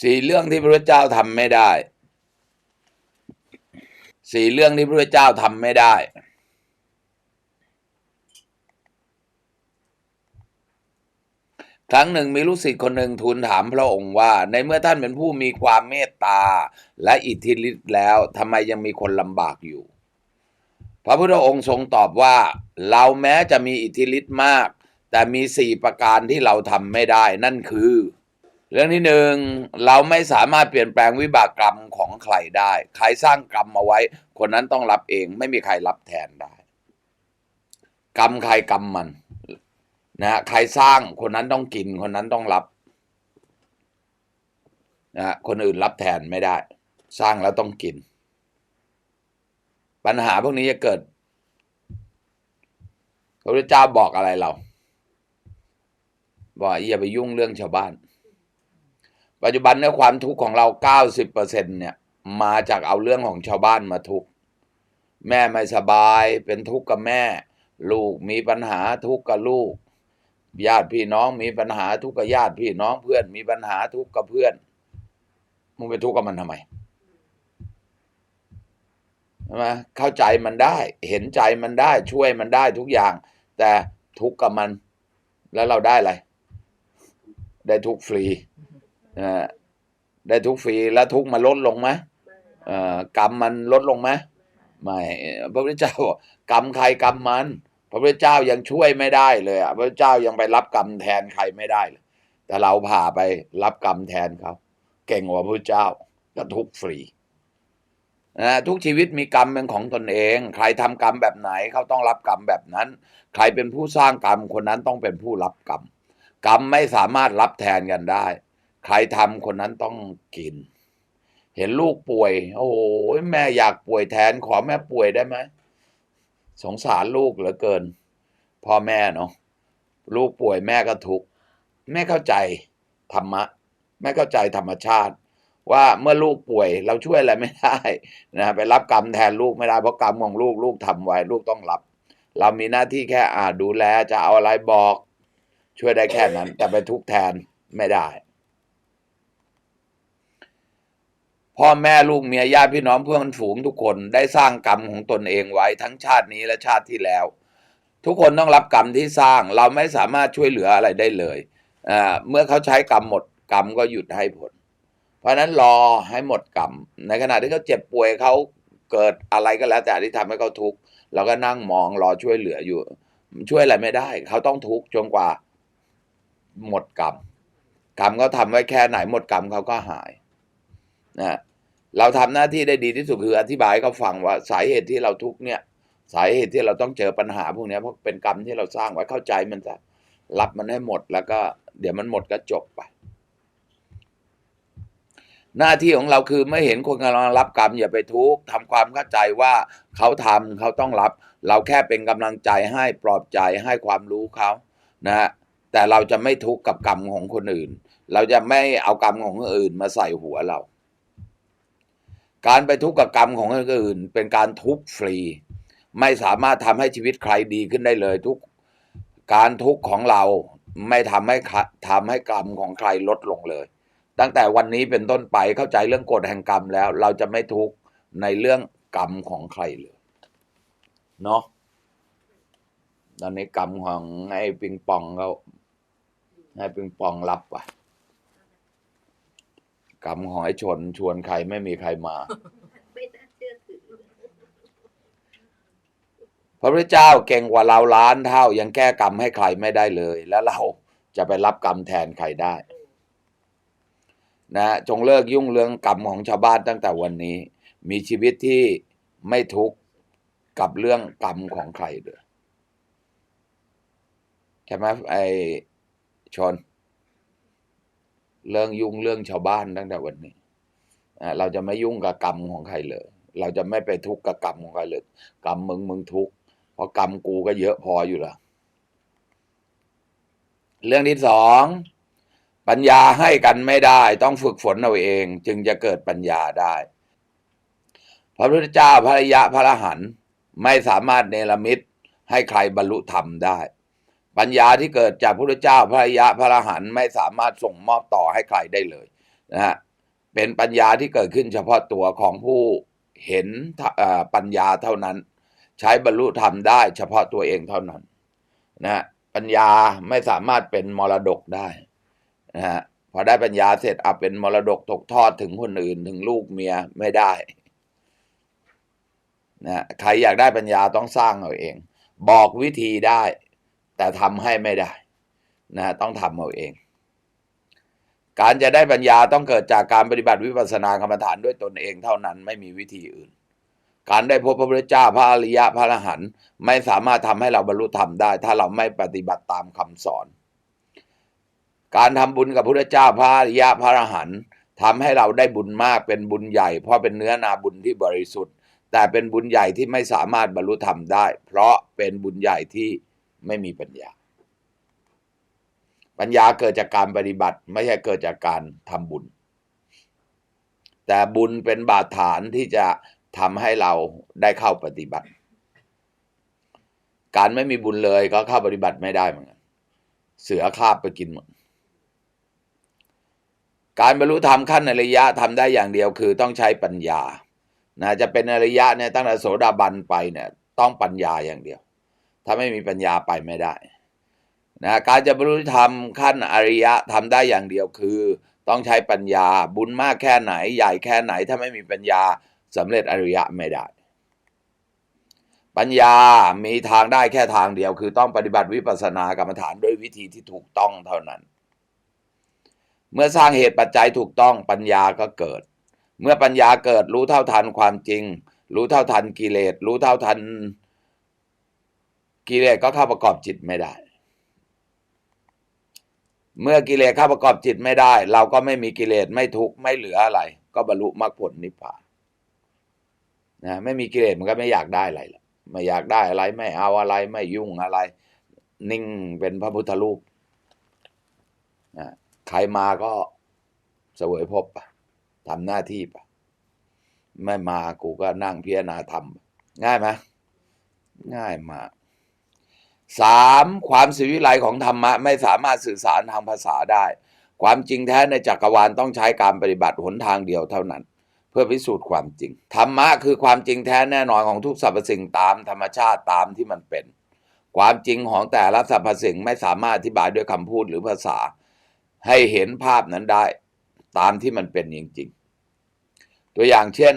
สี่เรื่องที่พระเจ้าทำไม่ได้ สี่เรื่องที่พระเจ้าทำไม่ได้ ครั้งหนึ่งมีลูกศิษย์คนหนึ่งทูลถามพระองค์ว่า ในเมื่อท่านเป็นผู้มีความเมตตาและอิทธิฤทธิ์แล้วทำไมยังมีคนลำบากอยู่ พระพุทธองค์ทรงตอบว่า เราแม้จะมีอิทธิฤทธิ์มาก แต่มีสี่ประการที่เราทำไม่ได้ นั่นคือ เรื่องที่หนึ่งเราไม่สามารถเปลี่ยนแปลงวิบากกรรมของใครได้ ใครสร้างกรรมมาไว้ คนนั้นต้องรับเอง ไม่มีใครรับแทนได้ กรรมใครกรรมมันนะฮะใครสร้างคนนั้นต้องกิน คนนั้นต้องรับนะฮะคนอื่นรับแทนไม่ได้ สร้างแล้วต้องกิน ปัญหาพวกนี้จะเกิดพระพุทธเจ้าบอกอะไรเรา บอกอย่าไปยุ่งเรื่องชาวบ้าน ปัจจุบันเนี่ยความทุกข์ของเราเก้าสิบเปอร์เซ็นเนี่ย มาจากเอาเรื่องของชาวบ้านมาทุกข์แม่ไม่สบายเป็นทุกข์กับแม่ ลูกมีปัญหาทุกข์กับลูก ญาติพี่น้องมีปัญหาทุกข์กับญาติพี่น้องเพื่อนมีปัญหาทุกข์กับเพื่อนมึงไปทุกข์กับมันทำไมใช่ไหมเข้าใจมันได้ เห็นใจมันได้ช่วยมันได้ทุกอย่าง แต่ทุกข์กับมัน แล้วเราได้อะไร ได้ทุกข์ฟรี นะได้ทุกฟรีแล้วทุกมันลดลงไหมกรรมมันลดลงไหมไม่พระพุทธเจ้าบอกกรรมใครกรรมมัน พระพุทธเจ้ายังช่วยไม่ได้เลยอะพระพุทธเจ้ายังไปรับกรรมแทนใครไม่ได้เลยแต่เราผ่าไปรับกรรมแทนเขาเก่งกว่าพระพุทธเจ้าก็ทุกฟรีนะทุกชีวิตมีกรรมเป็นของตนเอง ใครทำกรรมแบบไหนเขาต้องรับกรรมแบบนั้น ใครเป็นผู้สร้างกรรมคนนั้นต้องเป็นผู้รับกรรมกรรมไม่สามารถรับแทนกันได้ ใครทำคนนั้นต้องกิน เห็นลูกป่วย โอ้โหแม่อยากป่วยแทนขอแม่ป่วยได้ไหมสงสารลูกเหลือเกิน พ่อแม่เนาะลูกป่วยแม่ก็ทุกข์แม่เข้าใจธรรมะแม่เข้าใจธรรมชาติ ว่าเมื่อลูกป่วยเราช่วยอะไรไม่ได้นะไปรับกรรมแทนลูกไม่ได้เพราะกรรมของลูกลูกทำไว้ ลูกต้องรับ เรามีหน้าที่แค่อ่าดูแลจะเอาอะไรบอก ช่วยได้แค่นั้น แต่ไปทุกแทนไม่ได้ พ่อแม่ลูกเมียญาติพี่น้องเพื่อนฝูงทุกคนได้สร้างกรรมของตนเองไว้ทั้งชาตินี้และชาติที่แล้ว ทุกคนต้องรับกรรมที่สร้างเราไม่สามารถช่วยเหลืออะไรได้เลยเมื่อเขาใช้กรรมหมดกรรมก็หยุดให้ผล เพราะนั้นรอให้หมดกรรมในขณะที่เขาเจ็บป่วยเขาเกิดอะไรก็แล้วแต่ที่ทำให้เขาทุกข์เราก็นั่งมองรอช่วยเหลืออยู่ ช่วยอะไรไม่ได้ เขาต้องทุกข์จนกว่า หมดกรรมกรรมเขาทำไว้แค่ไหนหมดกรรมเขาก็หายนะ เราทำหน้าที่ได้ดีที่สุดคืออธิบายเขาฟังว่าสาเหตุที่เราทุกเนี่ย สาเหตุที่เราต้องเจอปัญหาพวกนี้เพราะเป็นกรรมที่เราสร้างไว้เข้าใจมันจะรับมันให้หมดแล้วก็ เดี๋ยวมันหมดก็จบไป หน้าที่ของเราคือไม่เห็นคนกำลังรับกรรมอย่าไปทุกข์ทำความเข้าใจว่าเขาทำเขาต้องรับ เราแค่เป็นกำลังใจให้ปลอบใจให้ความรู้เขานะฮะแต่เราจะไม่ทุกข์กับกรรมของคนอื่น เราจะไม่เอากรรมของคนอื่นมาใส่หัวเรา การไปทุกข์กับกรรมของคนอื่น เป็นการทุกข์ฟรี ไม่สามารถทำให้ชีวิตใครดีขึ้นได้เลยทุกการทุกข์ของเราไม่ทำให้ทำให้กรรมของใครลดลงเลย ตั้งแต่วันนี้เป็นต้นไปเข้าใจเรื่องกฎแห่งกรรมแล้ว เราจะไม่ทุกข์ในเรื่องกรรมของใครเลยเนาะตอนนี้กรรมของไอ้ปิงปองเขาให้ปิงปองรับว่ะ กรรมของไอ้ชน ชวนใครไม่มีใครมาไม่น่าเชื่อถือพระพุทธเจ้าเก่งกว่าเราล้านเท่ายังแก้กรรมให้ใครไม่ได้เลย แล้วเราจะไปรับกรรมแทนใครได้ นะจงเลิกยุ่งเรื่องกรรมของชาวบ้านตั้งแต่วันนี้ มีชีวิตที่ไม่ทุกข์กับเรื่องกรรมของใครเลยใช่ไหมไอชน เรื่องยุ่งเรื่องชาวบ้านตั้งแต่วันนี้เราจะไม่ยุ่งกับกรรมของใครเลย เราจะไม่ไปทุกข์กับกรรมของใครเลย กรรมมึงมึงทุกข์เพราะกรรมกูก็เยอะพออยู่ล้วเรื่องที่สองปัญญาให้กันไม่ได้ ต้องฝึกฝนเอาเอง จึงจะเกิดปัญญาได้ พระพุทธเจ้าพระยะพระรหันต์ไม่สามารถเนรมิตให้ใครบรรลุธรรมได้ ปัญญาที่เกิดจากพระพุทธเจ้าพระยะพระอรหันต์ไม่สามารถส่งมอบต่อให้ใครได้เลยนะฮะเป็นปัญญาที่เกิดขึ้นเฉพาะตัวของผู้เห็นปัญญาเท่านั้น ใช้บรรลุธรรมได้ เฉพาะตัวเองเท่านั้นนะฮะปัญญาไม่สามารถเป็นมรดกได้นะฮะพอได้ปัญญาเสร็จเอาเป็นมรดกตกทอดถึงคนอื่นถึงลูกเมียไม่ได้นะฮะใครอยากได้ปัญญาต้องสร้างเอาเอง บอกวิธีได้ แต่ทำให้ไม่ได้นะฮะต้องทำเอาเอง การจะได้ปัญญาต้องเกิดจากการปฏิบัติวิปัสสนากรรมฐานด้วยตนเองเท่านั้นไม่มีวิธีอื่น การได้พบพระพุทธเจ้าพระอริยะพระอรหันต์ไม่สามารถทำให้เราบรรลุธรรมได้ ถ้าเราไม่ปฏิบัติตามคำสอน การทำบุญกับพระพุทธเจ้าพระอริยะพระอรหันต์ทำให้เราได้บุญมากเป็นบุญใหญ่ เพราะเป็นเนื้อนาบุญที่บริสุทธิ์ แต่เป็นบุญใหญ่ที่ไม่สามารถบรรลุธรรมได้ เพราะเป็นบุญใหญ่ที่ ไม่มีปัญญา ปัญญาเกิดจากการปฏิบัติ ไม่ใช่เกิดจากการทำบุญ แต่บุญเป็นบาดฐานที่จะทำให้เราได้เข้าปฏิบัติ การไม่มีบุญเลยก็เข้าปฏิบัติไม่ได้เหมือนกันเสือคาบไปกินหมดการบรรลุธรรมขั้นอริยะทำได้อย่างเดียวคือต้องใช้ปัญญานะจะเป็นอริยะเนี่ยตั้งแต่โสดาบันไปเนี่ยต้องปัญญาอย่างเดียว ถ้าไม่มีปัญญาไปไม่ได้นะการจะบรรลุธรรมขั้นอริยะทำได้อย่างเดียวคือ ต้องใช้ปัญญาบุญมากแค่ไหน ใหญ่แค่ไหน ถ้าไม่มีปัญญาสำเร็จอริยะไม่ได้ ปัญญามีทางได้แค่ทางเดียว คือต้องปฏิบัติวิปัสสนากรรมฐานด้วยวิธีที่ถูกต้องเท่านั้น เมื่อสร้างเหตุปัจจัยถูกต้องปัญญาก็เกิด เมื่อปัญญาเกิดรู้เท่าทันความจริง รู้เท่าทันกิเลสรู้เท่าทัน กิเลสก็เข้าประกอบจิตไม่ได้ เมื่อกิเลสเข้าประกอบจิตไม่ได้ เราก็ไม่มีกิเลสไม่ทุกข์ไม่เหลืออะไร ก็บรรลุมรรคผลนิพพานนะไม่มีกิเลสมันก็ไม่อยากได้อะไรหรอกไม่อยากได้อะไร ไม่เอาอะไร ไม่ยุ่งอะไร นิ่งเป็นพระพุทธรูปนะใครมาก็เสวยภพไปทำหน้าที่ไปไม่มากูก็นั่งพิจารณาธรรมง่ายไหมง่ายมาก สามความสิวิไลของธรรมะไม่สามารถสื่อสารทางภาษาได้ ความจริงแท้ในจักรวาลต้องใช้การปฏิบัติหนทางเดียวเท่านั้น เพื่อพิสูจน์ความจริง ธรรมะคือความจริงแท้แน่นอนของทุกสรรพสิ่งตามธรรมชาติตามที่มันเป็น ความจริงของแต่ละสรรพสิ่งไม่สามารถอธิบายด้วยคำพูดหรือภาษา ให้เห็นภาพนั้นได้ตามที่มันเป็นจริงๆ ตัวอย่างเช่น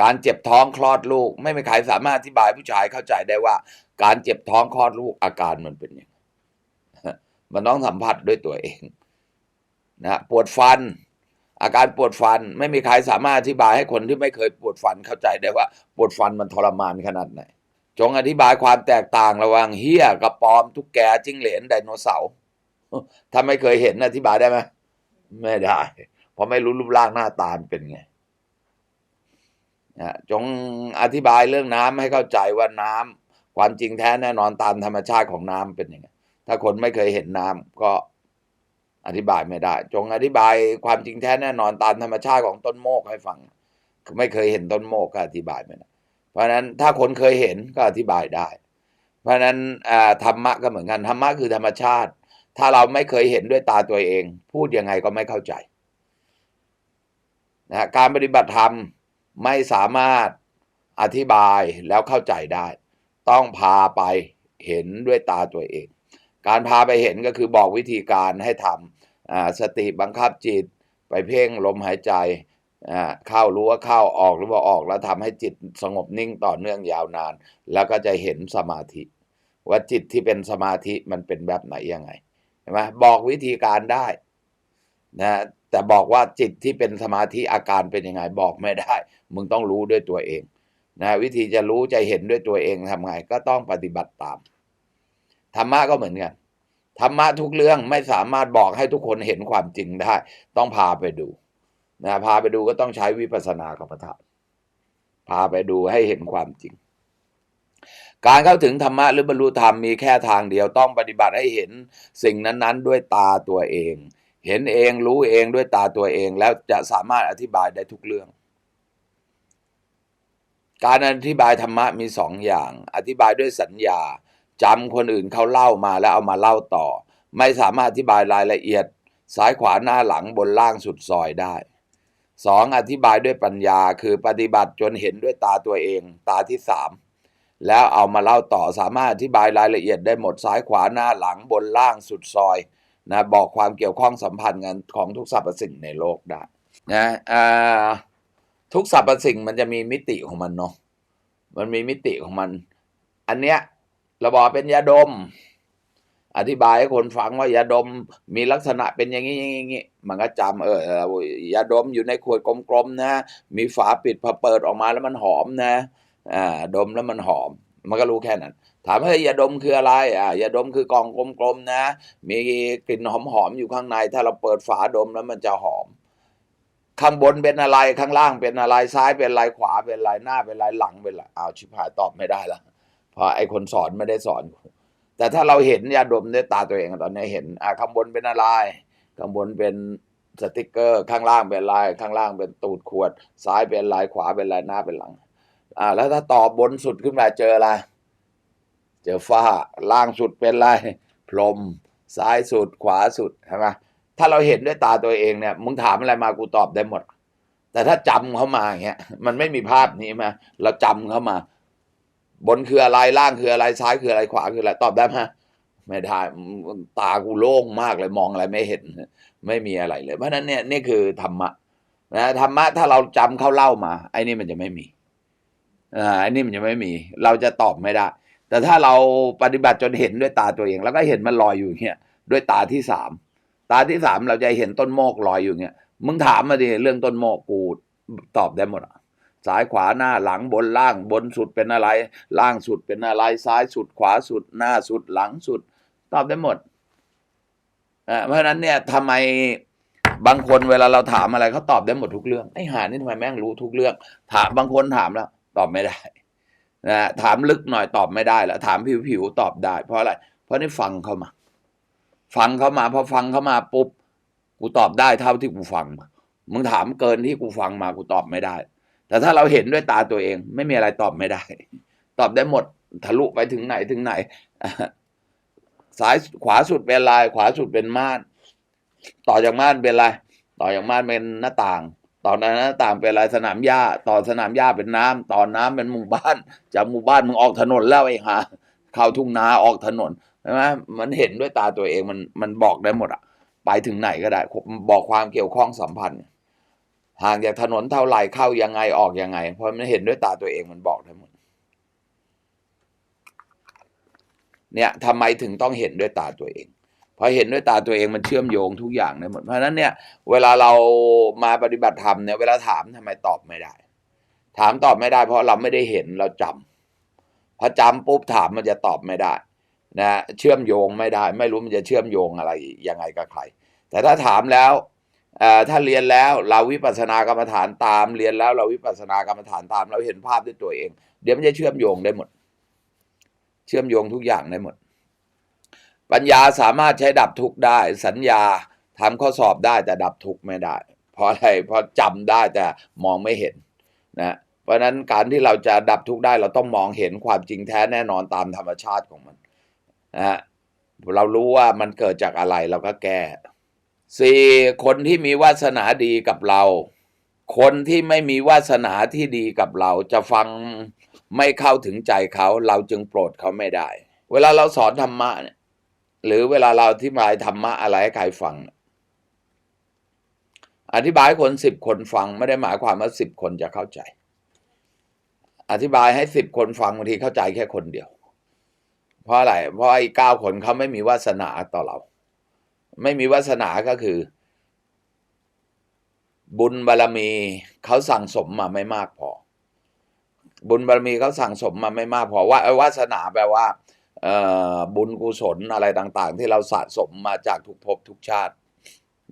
การเจ็บท้องคลอดลูก ไม่มีใครสามารถอธิบายผู้ชายเข้าใจได้ว่า การเจ็บท้องคลอดลูกอาการมันเป็นยังไงมันต้องสัมผัสด้วยตัวเองนะปวดฟัน อาการปวดฟันไม่มีใครสามารถอธิบายให้คนที่ไม่เคยปวดฟันเข้าใจได้ว่า ปวดฟันมันทรมานขนาดไหน จงอธิบายความแตกต่างระหว่างเฮี้ยกับปอมทุกแกจิ้งเหลนไดโนเสาร์ถ้าไม่เคยเห็นอธิบายได้ไหมไม่ได้ เพราะไม่รู้รูปร่างหน้าตาเป็นไงจงอธิบายเรื่องน้ำให้เข้าใจว่าน้ำ ความจริงแท้แน่นอนตามธรรมชาติของน้ำเป็นยังไงถ้าคนไม่เคยเห็นน้ำก็อธิบายไม่ได้ จงอธิบายความจริงแท้แน่นอนตามธรรมชาติของต้นโมกให้ฟัง ไม่เคยเห็นต้นโมกก็อธิบายไม่ได้เพราะฉะนั้นถ้าคนเคยเห็นก็อธิบายได้ เพราะฉะนั้นธรรมะก็เหมือนกันธรรมะคือธรรมชาติ ถ้าเราไม่เคยเห็นด้วยตาตัวเอง พูดยังไงก็ไม่เข้าใจนะการปฏิบัติธรรมไม่สามารถอธิบายแล้วเข้าใจได้ ต้องพาไปเห็นด้วยตาตัวเอง การพาไปเห็นก็คือบอกวิธีการให้ทำสติบังคับจิต ไปเพ่งลมหายใจเข้ารู้ว่าเข้าออกหรือว่าออกแล้วทำให้จิตสงบนิ่งต่อเนื่องยาวนาน แล้วก็จะเห็นสมาธิ ว่าจิตที่เป็นสมาธิมันเป็นแบบไหนยังไงใช่ไหมบอกวิธีการได้นะแต่บอกว่าจิตที่เป็นสมาธิอาการเป็นยังไงบอกไม่ได้ มึงต้องรู้ด้วยตัวเอง นะวิธีจะรู้จะเห็นด้วยตัวเองทำไงก็ต้องปฏิบัติตามธรรมะก็เหมือนกันธรรมะทุกเรื่องไม่สามารถบอกให้ทุกคนเห็นความจริงได้ ต้องพาไปดูนะพาไปดูก็ต้องใช้วิปัสสนากรรมฐานพาไปดูให้เห็นความจริง การเข้าถึงธรรมะหรือบรรลุธรรมมีแค่ทางเดียวต้องปฏิบัติให้เห็นสิ่งนั้นๆ ด้วยตาตัวเอง เห็นเองรู้เองด้วยตาตัวเองแล้วจะสามารถอธิบายได้ทุกเรื่อง การอธิบายธรรมะมีสองอย่าง อธิบายด้วยสัญญาจำคนอื่นเขาเล่ามาแล้วเอามาเล่าต่อ ไม่สามารถอธิบายรายละเอียด ซ้ายขวาหน้าหลังบนล่างสุดซอยได้สองอธิบายด้วยปัญญาคือปฏิบัติจนเห็นด้วยตาตัวเอง ตาที่สามแล้วเอามาเล่าต่อสามารถอธิบายรายละเอียดได้หมดซ้ายขวาหน้าหลังบนล่างสุดซอยนะบอกความเกี่ยวข้องสัมพันธ์กันของทุกสรรพสิ่งในโลกได้นะอ่า ทุกสรรพสิ่งมันจะมีมิติของมันเนาะมันมีมิติของมัน อันเนี้ยเราบอกเป็นยาดม อธิบายให้คนฟังว่ายาดมมีลักษณะเป็นอย่างนี้อย่างนี้อย่างนี้มันก็จำเออเออยาดมอยู่ในขวดกลมๆนะ มีฝาปิดพอเปิดออกมาแล้วมันหอมนะอ่าดมแล้วมันหอม มันก็รู้แค่นั้น ถามว่ายาดมคืออะไรอ่ายาดมคือกล่องกลมๆนะ มีกลิ่นหอมๆอยู่ข้างใน ถ้าเราเปิดฝาดมแล้วมันจะหอม ข้างบนเป็นอะไร ข้างล่างเป็นอะไร ซ้ายเป็นอะไร ขวาเป็นอะไร หน้าเป็นอะไร หลังเป็นอะไรอ้าวชิบหายตอบไม่ได้ละเพราะไอ้คนสอนไม่ได้สอน แต่ถ้าเราเห็นยาดมด้วยตาตัวเองตอนนี้เห็นอ่าข้างบนเป็นอะไร ข้างบนเป็นสติกเกอร์ ข้างล่างเป็นลาย ข้างล่างเป็นตูดขวด ซ้ายเป็นลาย ขวาเป็นลาย หน้าเป็นหลัง อ่า แล้วถ้าตอบบนสุดขึ้นมาเจออะไร เจอฝ้า ล่างสุดเป็นอะไรพรม ซ้ายสุด ขวาสุด ใช่ไหม ถ้าเราเห็นด้วยตาตัวเองเนี่ยมึงถามอะไรมากูตอบได้หมด แต่ถ้าจำเขามาเงี้ยมันไม่มีภาพนี้มาเราจำเขามา บนคืออะไรล่างคืออะไรซ้ายคืออะไรขวาคืออะไรตอบได้ไหมไม่ได้ตากูโล่งมากเลยมองอะไรไม่เห็น ไม่มีอะไรเลย เพราะนั้นเนี่ยนี่คือธรรมะนะธรรมะถ้าเราจำเขาเล่ามา ไอ้นี่มันจะไม่มีอ่าไอ้นี่มันจะไม่มี เราจะตอบไม่ได้ แต่ถ้าเราปฏิบัติจนเห็นด้วยตาตัวเอง แล้วก็เห็นมันลอยอยู่เงี้ยด้วยตาที่สาม ตาที่สามเราจะเห็นต้นโมกลอยอยู่เงี้ย มึงถามมาดิเรื่องต้นโมกกูตอบได้หมดอะซ้ายขวาหน้าหลังบนล่างบนสุดเป็นอะไร ล่างสุดเป็นอะไร ซ้ายสุดขวาสุด หน้าสุดหลังสุด ตอบได้หมดอ่าเพราะฉะนั้นเนี่ยทำไมบางคนเวลาเราถามอะไรเขาตอบได้หมดทุกเรื่องไอ้หานี่ทำไมแม่งรู้ทุกเรื่อง ถามบางคนถามแล้ว ตอบไม่ได้นะถามลึกหน่อยตอบไม่ได้แล้วถามผิวๆตอบได้ เพราะอะไร เพราะนี่ฟังเขามา ฟังเขามาพอฟังเขามาปุ๊บกูตอบได้เท่าที่กูฟังมึงถามเกินที่กูฟังมากูตอบไม่ได้ แต่ถ้าเราเห็นด้วยตาตัวเอง ไม่มีอะไรตอบไม่ได้ ตอบได้หมดทะลุไปถึงไหนถึงไหนซ้ายขวาสุดเป็นลาย ขวาสุดเป็นม่าน ต่อจากม่านเป็นอะไรต่อจากม่านเป็นหน้าต่าง ต่อจากหน้าต่างเป็นอะไรสนามหญ้า ต่อสนามหญ้าเป็นน้ำต่อน้ำเป็นหมู่บ้าน จากหมู่บ้านมึงออกถนนแล้วไอ้ห่าเข้าทุ่งนาออกถนน ช่ไหมมันเห็นด้วยตาตัวเองมันมันบอกได้หมดอะไปถึงไหนก็ได้บอกความเกี่ยวข้องสัมพันธ์ ห่างจากถนนเท่าไหร่เข้ายังไงออกยังไง เพราะมันเห็นด้วยตาตัวเองมันบอกได้หมด เนี่ยทำไมถึงต้องเห็นด้วยตาตัวเองพอเห็นด้วยตาตัวเองมันเชื่อมโยงทุกอย่างได้หมดเพราะฉะนั้นเนี่ย เวลาเรามาปฏิบัติธรรมเนี่ยเวลาถามทำไมตอบไม่ได้ ถามตอบไม่ได้ เพราะเราไม่ได้เห็นเราจำพอจำปุ๊บถามมันจะตอบไม่ได้ นะเชื่อมโยงไม่ได้ ไม่รู้มันจะเชื่อมโยงอะไรยังไงกับใคร แต่ถ้าถามแล้วถ้าเรียนแล้วเราวิปัสสนากรรมฐานตาม เรียนแล้วเราวิปัสสนากรรมฐานตาม เราเห็นภาพด้วยตัวเอง เดี๋ยวมันจะเชื่อมโยงได้หมด เชื่อมโยงทุกอย่างได้หมด ปัญญาสามารถใช้ดับทุกได้ สัญญาทำข้อสอบได้แต่ดับทุกไม่ได้ เพราะอะไรเพราะจำได้แต่มองไม่เห็นนะเพราะนั้นการที่เราจะดับทุกได้ เราต้องมองเห็นความจริงแท้แน่นอนตามธรรมชาติของมัน นะฮะเรารู้ว่ามันเกิดจากอะไรเราก็แก้สี่คนที่มีวาสนาดีกับเรา คนที่ไม่มีวาสนาที่ดีกับเรา จะฟังไม่เข้าถึงใจเขา เราจึงโปรดเขาไม่ได้ เวลาเราสอนธรรมะเนี่ยหรือเวลาเราอธิบายธรรมะอะไรให้ใครฟัง อธิบายคนสิบคนฟังไม่ได้หมายความว่าสิบคนจะเข้าใจ อธิบายให้สิบคนฟังบางทีเข้าใจแค่คนเดียว เพราะอะไร เพราะไอ้เก้าคนเขาไม่มีวาสนาต่อเรา ไม่มีวาสนาก็คือ บุญบารมีเขาสั่งสมมาไม่มากพอ บุญบารมีเขาสั่งสมมาไม่มากพอว่าวาสนาแปลว่าบุญกุศลอะไรต่าง ๆ ที่เราสะสมมาจากทุกภพทุกชาติ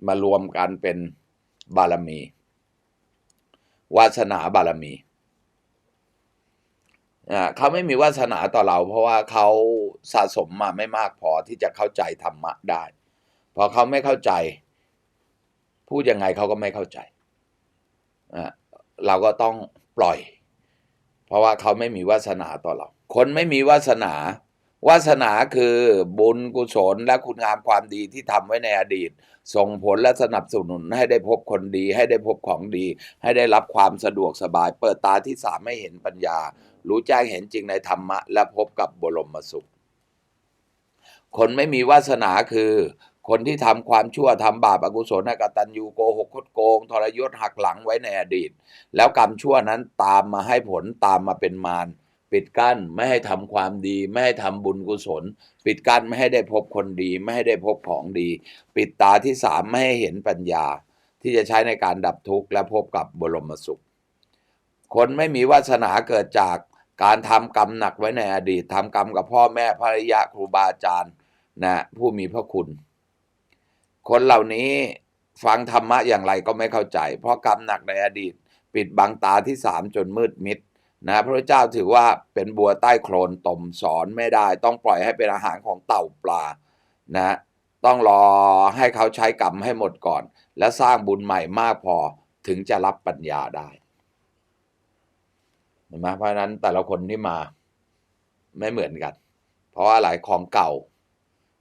มารวมกันเป็นบารมี วาสนาบารมี เขาไม่มีวาสนาต่อเรา เพราะว่าเขาสะสมมาไม่มากพอที่จะเข้าใจธรรมะได้ พอเขาไม่เข้าใจ พูดยังไงเขาก็ไม่เข้าใจอ่าเราก็ต้องปล่อย เพราะว่าเขาไม่มีวาสนาต่อเรา คนไม่มีวาสนา วาสนาคือบุญกุศลและคุณงามความดีที่ทำไว้ในอดีต ส่งผลและสนับสนุนให้ได้พบคนดี ให้ได้พบของดี ให้ได้รับความสะดวกสบาย เปิดตาที่สามให้เห็นปัญญา รู้แจ้งเห็นจริงในธรรมะ และพบกับบรมสุข คนไม่มีวาสนาคือคนที่ทำความชั่วทำบาปอกุศลอกตัญญูโกหกคดโกง ทรยศหักหลังไว้ในอดีต แล้วกรรมชั่วนั้นตามมาให้ผลตามมาเป็นมาร ปิดกั้นไม่ให้ทำความดี ไม่ให้ทำบุญกุศล ปิดกั้นไม่ให้ได้พบคนดี ไม่ให้ได้พบของดี ปิดตาที่สามไม่ให้เห็นปัญญา ที่จะใช้ในการดับทุกข์และพบกับบรมสุข คนไม่มีวาสนาเกิดจากการทำกรรมหนักไว้ในอดีตทำกรรมกับพ่อแม่ภรรยาครูบาอาจารย์นะผู้มีพระคุณ คนเหล่านี้ฟังธรรมะอย่างไรก็ไม่เข้าใจ เพราะกรรมหนักในอดีต ปิดบังตาที่สามจนมืดมิด นะพระเจ้าถือว่าเป็นบัวใต้โคลนตมสอนไม่ได้ ต้องปล่อยให้เป็นอาหารของเต่าปลานะต้องรอให้เขาใช้กรรมให้หมดก่อน และสร้างบุญใหม่มากพอถึงจะรับปัญญาได้เห็นไหมเพราะนั้นแต่ละคนที่มาไม่เหมือนกัน เพราะว่าหลายของเก่า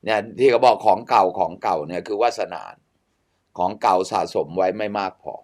เนี่ยที่เขาบอกของเก่าของเก่าเนี่ยคือวาสนาของเก่าสะสมไว้ไม่มากพอ